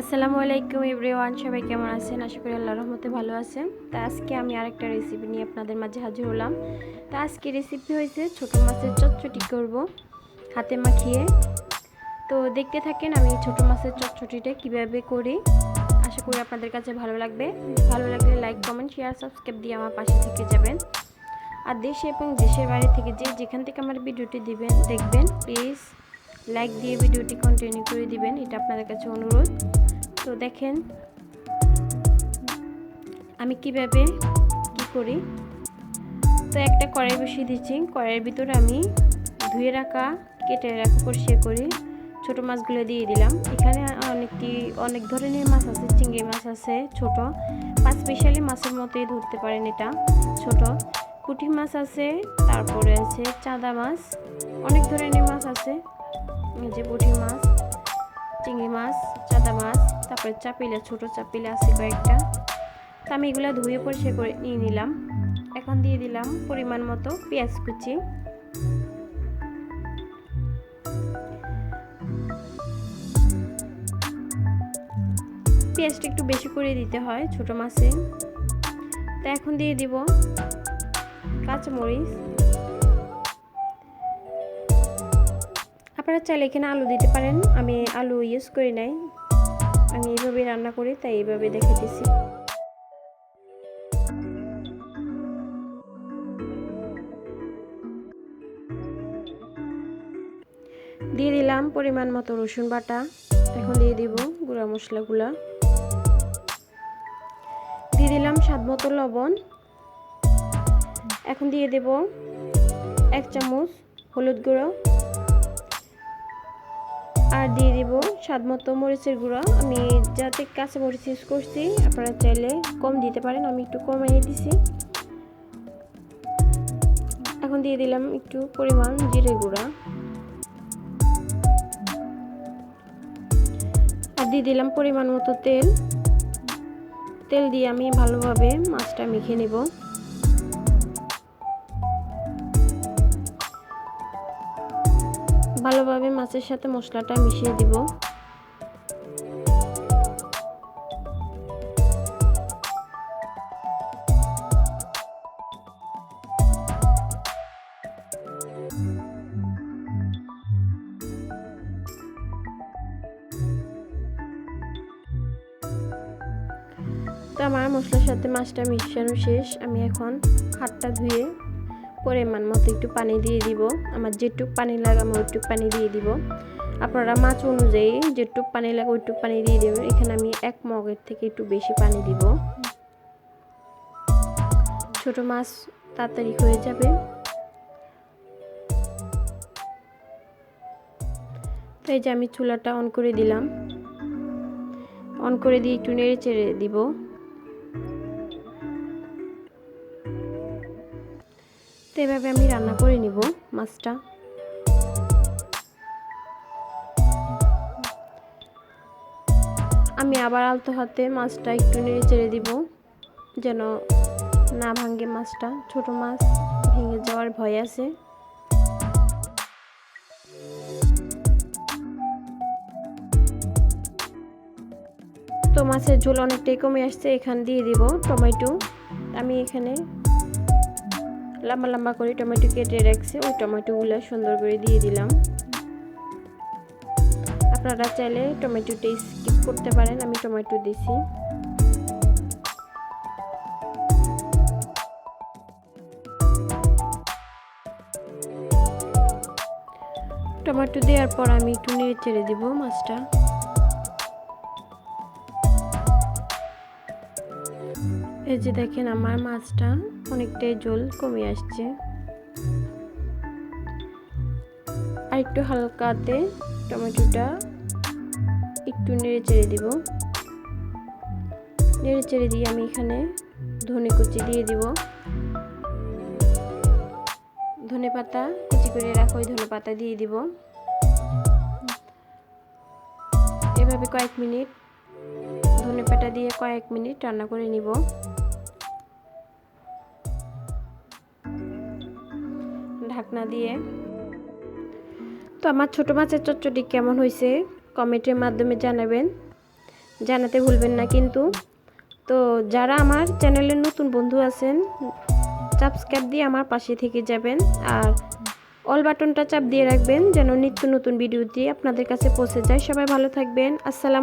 আসসালামু আলাইকুম এভরিওয়ান, সবাই কেমন আছেন? আশা করি আল্লাহ রহমতে ভালো আছেন। তা আজকে আমি আরেকটা রেসিপি নিয়ে আপনাদের মাঝে হাজির হলাম। তা আজকে রেসিপি হয়েছে ছোটো মাছের চটচটি করব, হাতে মাখিয়ে। তো দেখতে থাকেন আমি ছোটো মাছের চটচটিটা কীভাবে করি। আশা করি আপনাদের কাছে ভালো লাগবে। ভালো লাগলে লাইক কমেন্ট শেয়ার সাবস্ক্রাইব দিয়ে আমার পাশে থেকে যাবেন। আর দেশে এবং দেশের বাইরে থেকে যে যেখান থেকে আমার ভিডিওটি দিবেন, দেখবেন প্লিজ লাইক দিয়ে ভিডিওটি কন্টিনিউ করে দিবেন, এটা আপনাদের কাছে অনুরোধ। তো দেখেন, আমি কীভাবে কি করি? তো একটা কড়াই বসিয়ে দিচ্ছি। কড়াইয়ের ভিতরে আমি ধুয়ে রাখা, কেটে রাখা পরিষ্কার করে ছোট মাছগুলো দিয়ে দিলাম। এখানে অনেকটি, অনেক ধরনের মাছ আছে, চিংড়ি মাছ আছে, ছোট। পাঁচ স্পেশালি মাছের মতোই ধরতে পারেন এটা, ছোট। পুঁটি মাছ আছে, তারপরে আছে চাঁদা মাছ, অনেক ধরনের মাছ আছে। যে পুঁটি মাছ, চিংড়ি মাছ, চাঁদা মাছ, তারপরে চাপিলা, ছোট চাপিলা আছে কয়েকটা। তো আমি এগুলো ধুয়ে পরিষ্কার করে নিয়ে নিলাম। এখন দিয়ে দিলাম পরিমাণ মতো পেঁয়াজ কুচি। পেঁয়াজটা একটু বেশি করে দিতে হয় ছোট মাছে। তো এখন দিয়ে দিব কাঁচামরিচ। আপনারা চাইলে এখানে আলু দিতে পারেন। আমি আলু ইউজ করি নাই। আমি এইভাবে রান্না করি, তাই এইভাবে দেখে দিছি দিয়ে দিলাম পরিমাণ মতো রসুন বাটা। এখন দিয়ে দিব গুঁড়া মশলাগুলা। দিয়ে দিলাম স্বাদ মতো লবণ। এখন দিয়ে দেব এক চামচ হলুদ গুঁড়ো। আর দিয়ে দিব স্বাদ মতো মরিচের গুঁড়ো। আমি যাতে কাঁচা মরিচ ইউজ করছি, আপনারা চাইলে কম দিতে পারেন, আমি একটু কমিয়ে দিছি এখন দিয়ে দিলাম একটু পরিমাণ জিরে গুঁড়া। আর দিয়ে দিলাম পরিমাণ মতো তেল। তেল দিয়ে আমি ভালোভাবে মাছটা মেখে নেব। ভালোভাবে মাছের সাথে মশলাটা মিশিয়ে দিব। তো আমার মশলার সাথে মাছটা মিশানো শেষ। আমি এখন হাতটা ধুয়ে পরিমাণ মতো একটু পানি দিয়ে দিব। আমার যেটুক পানি লাগে আমি ওইটুক পানি দিয়ে দিব। আপনারা মাছ অনুযায়ী যেটুক পানি লাগে ওইটুক পানি দিয়ে দেবেন। এখানে আমি এক মগের থেকে একটু বেশি পানি দিব। ছোট মাছ তাড়াতাড়ি হয়ে যাবে। তাই যে আমি চুলাটা অন করে দিলাম। অন করে দিয়ে একটু নেড়ে চেড়ে দিব। তো এভাবে আমি রান্না করে নিব মাছটা। আমি আবার আলতো হাতে মাছটা একটু নেড়ে চেড়ে দিব, যেন না ভাঙ্গে মাছটা। ছোট মাছ ভেঙে যাওয়ার ভয় আছে। তো মাছের ঝোল অনেকটাই কমে আসছে, এখান দিয়ে দিব টমেটো। আমি এখানে লম্বা লম্বা করে টমেটো কেটে রাখছি, ওই টমেটোগুলো সুন্দর করে দিয়ে দিলাম। আপনারা চাইলে টমেটোটা স্কিপ করতে পারেন, আমি টমেটো দিছি। টমেটো দেওয়ার পর আমি একটু নেড়ে চেড়ে দিব মাছটা। এই যে দেখেন আমার মাছটা। অনেকটাই জল কমে আসছে। আর একটু হালকাতে টমেটোটা একটু নেড়ে চেড়ে দিব। নেড়ে চেড়ে দিয়ে আমি এখানে ধনে কুচি দিয়ে দিব। ধনে পাতা, কুচি করে রাখো ওই ধনে পাতা দিয়ে দিব। এভাবে কয়েক মিনিট ধনে পাতা দিয়ে কয়েক মিনিট রান্না করে নিব। ঢাকনা দিয়ে। তো আমার ছোটো মাছের চচ্চড়ি কেমন হয়েছে কমেন্টের মাধ্যমে জানাবেন। জানাতে ভুলবেন না কিন্তু। তো যারা আমার চ্যানেলের নতুন বন্ধু আছেন সাবস্ক্রাইব দিয়ে আমার পাশে থেকে যাবেন আর অল বাটনটা চাপ দিয়ে রাখবেন যেন নিত্য নতুন ভিডিও দিয়ে আপনাদের কাছে পৌঁছে যায়। সবাই ভালো থাকবেন। আসসালাম